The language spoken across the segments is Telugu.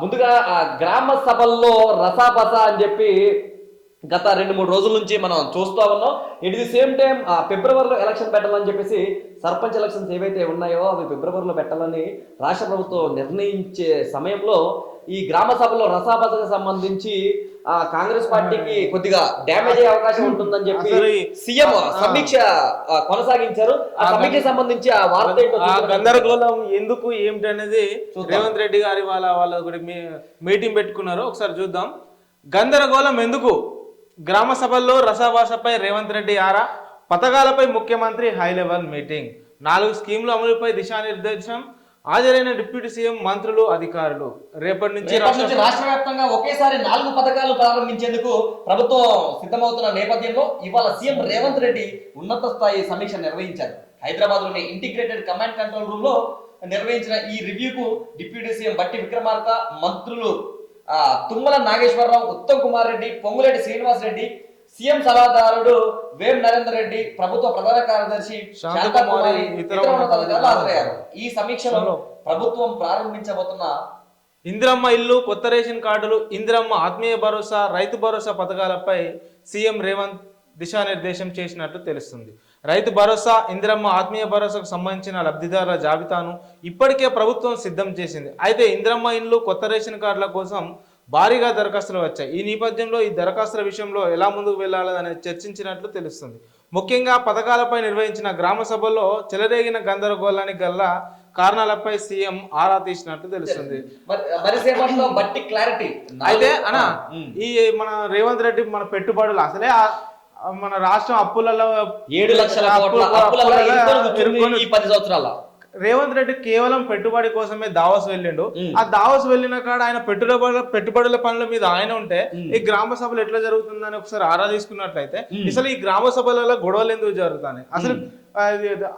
ముందుగా ఆ గ్రామ సభల్లో రసాబస అని చెప్పి గత రెండు మూడు రోజుల నుంచి మనం చూస్తూ ఉన్నాం. ఇట్ ది సేమ్ టైం ఫిబ్రవరిలో ఎలక్షన్ పెట్టాలని చెప్పేసి సర్పంచ్ ఎలక్షన్స్ ఏవైతే ఉన్నాయో అవి ఫిబ్రవరిలో పెట్టాలని రాష్ట్ర ప్రభుత్వం నిర్ణయించే సమయంలో ఈ గ్రామ సభలో రసాబసకు సంబంధించి కాంగ్రెస్ పార్టీకి కొద్దిగా డ్యామేజ్ అయ్యే అవకాశం ఉంటుందని చెప్పి సీఎం సమీక్ష కొనసాగించారు. ఆ సమీక్ష సంబంధించి ఆ వార్త. గందరగోళం ఎందుకు ఏమిటి అనేది చూద్దాం. రేవంత్ రెడ్డి గారి వాళ్ళ వాళ్ళ మీటింగ్ పెట్టుకున్నారు ఒకసారి చూద్దాం. గందరగోళం ఎందుకు? గ్రామ సభల్లో రసాభాషపై రేవంత్ రెడ్డి ఆరా? పథకాలపై ముఖ్యమంత్రి హై లెవెల్ మీటింగ్. నాలుగు స్కీముల అమలుపై దిశానిర్దేశం. హాజరైన డిప్యూటీ సీఎం మంత్రులు అధికారులు. రేపటి నుంచి రాష్ట్ర వ్యాప్తంగా ఒకేసారి నాలుగు పథకాలు ప్రారంభించేందుకు ప్రభుత్వం సిద్ధమవుతున్న నేపథ్యంలో ఇవాళ సీఎం రేవంత్ రెడ్డి ఉన్నత స్థాయి సమీక్ష నిర్వహించారు. హైదరాబాద్లోని ఇంటిగ్రేటెడ్ కమాండ్ కంట్రోల్ రూమ్లో నిర్వహించిన ఈ రివ్యూకు డిప్యూటీ సీఎం బట్టి విక్రమార్క మంత్రులు తుమ్మల నాగేశ్వరరావు ఉత్తమ్ కుమార్ రెడ్డి పొంగులేటి శ్రీనివాస్ రెడ్డి సీఎం సలహాదారుడు వేం నరేందర్ రెడ్డి ప్రభుత్వ ప్రధాన కార్యదర్శి శాంతకుమారి, ఇతర ఉన్నతాధికారులు హాజరయ్యారు. ఈ సమీక్షలో. ప్రభుత్వం ప్రారంభించబోతున్న ఇందిరమ్మ ఇల్లు కొత్త రేషన్ కార్డులు ఇందిరమ్మ ఆత్మీయ భరోసా రైతు భరోసా పథకాలపై సీఎం రేవంత్ దిశానిర్దేశం చేసినట్లు తెలుస్తుంది. రైతు భరోసా ఇందిరమ్మ ఆత్మీయ భరోసాకు సంబంధించిన లబ్ధిదారుల జాబితాను ఇప్పటికే ప్రభుత్వం సిద్ధం చేసింది. అయితే ఇందిరమ్మ ఇండ్లు కొత్త రేషన్ కార్డుల కోసం భారీగా దరఖాస్తులు వచ్చాయి. ఈ నేపథ్యంలో ఈ దరఖాస్తుల విషయంలో ఎలా ముందుకు వెళ్ళాలని చర్చించినట్లు తెలుస్తుంది. ముఖ్యంగా పథకాలపై నిర్వహించిన గ్రామ సభల్లో చెలరేగిన గందరగోళానికి గల కారణాలపై సీఎం ఆరా తీసినట్లు తెలుస్తుంది. అయితే అన్న ఈ మన రేవంత్ రెడ్డి మన పెట్టుబడులు అసలే మన రాష్ట్రం అప్పులలో ఏడు లక్షల అప్పుల- సంవత్సరాల రేవంత్ రెడ్డి కేవలం పెట్టుబడి కోసమే దావోస్ వెళ్ళిండు. ఆ దావోస్ వెళ్ళిన కాడ ఆయన పెట్టుబడుల పెట్టుబడుల పనుల మీద ఆయన ఉంటే. ఈ గ్రామ సభలు ఎట్లా జరుగుతుందని ఒకసారి ఆరా తీసుకున్నట్లయితే. అసలు ఈ గ్రామ సభలలో గొడవలు ఎందుకు జరుగుతాయి అసలు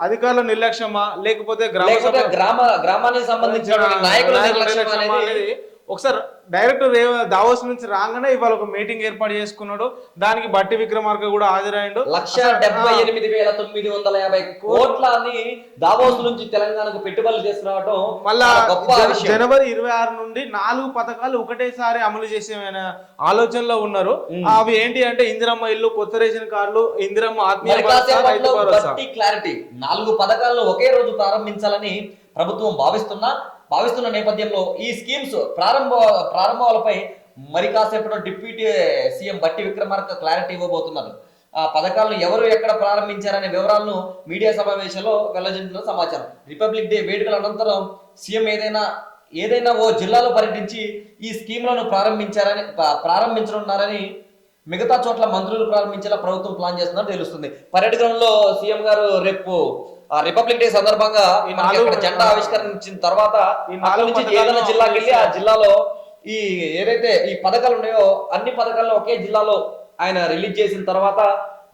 అధికారుల నిర్లక్ష్యమా లేకపోతే గ్రామ గ్రామ గ్రామానికి సంబంధించిన నాయకుల నిర్లక్ష్యం నిర్లక్ష్యమా అనేది ఒకసారి డైరెక్ట్ రేవ దావోస్ నుంచి రాగానే ఇవాళ ఒక మీటింగ్ ఏర్పాటు చేసుకున్నాడు. దానికి బట్టి విక్రమార్క కూడా హాజరైండు లక్ష డెబ్బై ఎనిమిది వేల తొమ్మిది వందల యాభై కోట్లని దావోస్ నుంచి తెలంగాణకు పెట్టుబడులు తీసుకురావడం మళ్ళా జనవరి ఇరవై ఆరు నుండి నాలుగు పథకాలు ఒకటేసారి అమలు చేసే ఆలోచనలో ఉన్నారు. అవి ఏంటి అంటే ఇందిరమ్మ ఇల్లు కొత్త రేషన్ కార్డులు ఇందిరమ్మ ఆత్మీయ క్లారిటీ. నాలుగు పథకాలను ఒకే రోజు ప్రారంభించాలని ప్రభుత్వం భావిస్తున్నా భావిస్తున్న నేపథ్యంలో ఈ స్కీమ్స్ ప్రారంభ ప్రారంభాలపై మరి కాసేపట్లో deputy CM Bhatti Vikramarka clarity ఇవ్వబోతున్నారు. ఆ పథకాలను ఎవరు ఎక్కడ ప్రారంభించారనే వివరాలను మీడియా సమావేశంలో వెల్లడించిన సమాచారం. రిపబ్లిక్ డే వేడుకల అనంతరం సీఎం ఏదైనా ఏదైనా ఓ జిల్లాలో పర్యటించి ఈ స్కీమ్లను ప్రారంభించారని ప్రారంభించనున్నారని మిగతా చోట్ల మంత్రులు ప్రారంభించేలా ప్రభుత్వం ప్లాన్ చేస్తుందని తెలుస్తుంది. పర్యటనలో సీఎం గారు రేపు ఆ రిపబ్లిక్ డే సందర్భంగా జెండా ఆవిష్కరించిన తర్వాత ఏదైనా జిల్లాకి వెళ్ళి ఆ జిల్లాలో ఈ ఏదైతే ఈ పథకాలు ఉన్నాయో అన్ని పథకాలను ఒకే జిల్లాలో ఆయన రిలీజ్ చేసిన తర్వాత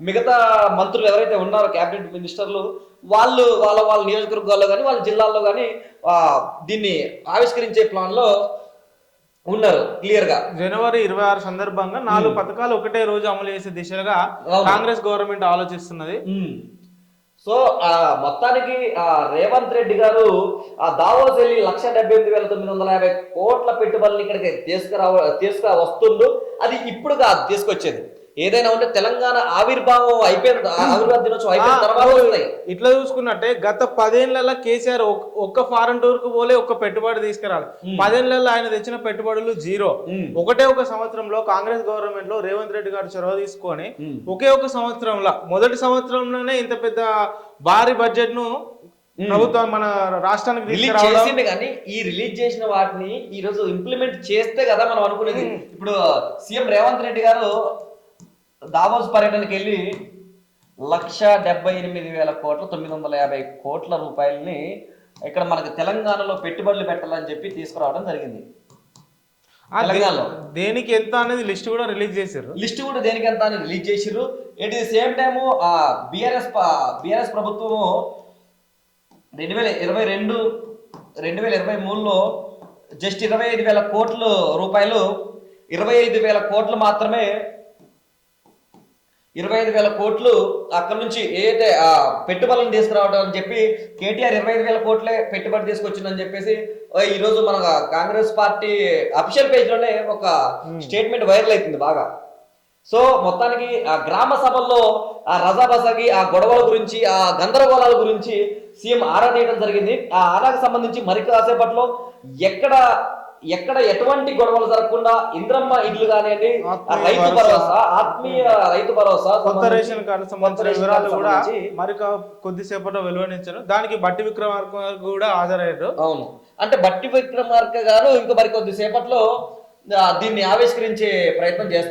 మిగతా మంత్రులు ఎవరైతే ఉన్నారో కేబినెట్ మినిస్టర్లు వాళ్ళు వాళ్ళ వాళ్ళ నియోజకవర్గాల్లో కానీ వాళ్ళ జిల్లాల్లో కానీ దీన్ని ఆవిష్కరించే ప్లాన్లో ఉన్నారు క్లియర్గా జనవరి ఇరవై ఆరు సందర్భంగా నాలుగు పథకాలు ఒకటే రోజు అమలు చేసే దిశగా. కాంగ్రెస్ గవర్నమెంట్ ఆలోచిస్తున్నది. సో ఆ మొత్తానికి ఆ రేవంత్ రెడ్డి గారు ఆ దావోస్ వెళ్ళి లక్ష డెబ్బై ఎనిమిది వేల తొమ్మిది వందల యాభై కోట్ల పెట్టుబడులు ఇక్కడికి తీసుకురావ తీసుకురా వస్తుండు అది ఇప్పుడు కాదు తీసుకొచ్చేది. ఏదైనా ఉంటే తెలంగాణ ఆవిర్భావం అయిపోయిన ఆవిర్భావ దినోత్సవం అయిపోయిన తర్వాత ఇట్లా చూసుకున్నట్టే గత పదేళ్ళలో కేసీఆర్ ఒక్- ఒక్క ఫారెన్ టూర్కు పోలే ఒక్క పెట్టుబడి తీసుకురాలి. పదేళ్ళలో ఆయన తెచ్చిన పెట్టుబడులు జీరో. ఒకటే ఒక సంవత్సరంలో కాంగ్రెస్ గవర్నమెంట్లో రేవంత్ రెడ్డి గారు చొరవ తీసుకొని. ఒకే ఒక సంవత్సరంలో మొదటి సంవత్సరంలోనే ఇంత పెద్ద భారీ బడ్జెట్ను ప్రభుత్వం మన రాష్ట్రానికి చేసింది కానీ ఈ రిలీజ్ చేసిన వాటిని ఈ రోజు ఇంప్లిమెంట్ చేస్తే కదా మనం అనుకునేది. ఇప్పుడు సీఎం రేవంత్ రెడ్డి గారు దావోస్ పర్యటనకి వెళ్ళి లక్ష డెబ్బై ఎనిమిది వేల కోట్ల తొమ్మిది వందల యాభై కోట్ల రూపాయలని ఇక్కడ మనకి తెలంగాణలో పెట్టుబడులు పెట్టాలని చెప్పి తీసుకురావడం జరిగింది. తెలంగాణలో. దేనికి ఎంత అనేది లిస్ట్ కూడా రిలీజ్ చేశారు. లిస్ట్ కూడా దేనికి ఎంత అని రిలీజ్ చేసిర్రు at the same time BRS BRS ప్రభుత్వము రెండు వేల ఇరవై రెండు రెండు వేల ఇరవై మూడులో జస్ట్ ఇరవై ఐదు వేల కోట్లు రూపాయలు ఇరవై ఐదు వేల కోట్లు మాత్రమే ఇరవై ఐదు వేల కోట్లు అక్కడ నుంచి ఏదైతే ఆ పెట్టుబడులను తీసుకురావడం అని చెప్పి కేటీఆర్ ఇరవై ఐదు వేల కోట్లే పెట్టుబడి తీసుకొచ్చిందని చెప్పేసి ఓ ఈ రోజు మన కాంగ్రెస్ పార్టీ అఫీషియల్ పేజ్లోనే ఒక స్టేట్మెంట్ వైరల్ అవుతుంది బాగా. సో మొత్తానికి ఆ గ్రామ సభల్లో ఆ రజాబసాకి ఆ గొడవల గురించి ఆ గందరగోళాల గురించి సీఎం ఆరా తీయడం జరిగింది. ఆ ఆరాకు సంబంధించి మరి కాసేపట్లో ఎక్కడ ఎక్కడ ఎటువంటి గొడవలు జరగకుండా ఇంద్రమ్మ ఇల్లు కానివ్వండి రైతు భరోసా. ఆత్మీయ రైతు భరోసా కొత్త రేషన్ కార్డు సంబంధించిన వివరాలు కూడా మరి కొద్దిసేపట్లో వెలువరించారు దానికి బట్టి విక్రమార్క కూడా హాజరయ్యారు. అవును. అంటే బట్టి విక్రమార్క గారు ఇంకా మరి కొద్ది సేపట్లో ఆ, దీన్ని ఆవిష్కరించే ప్రయత్నం చేస్తారు.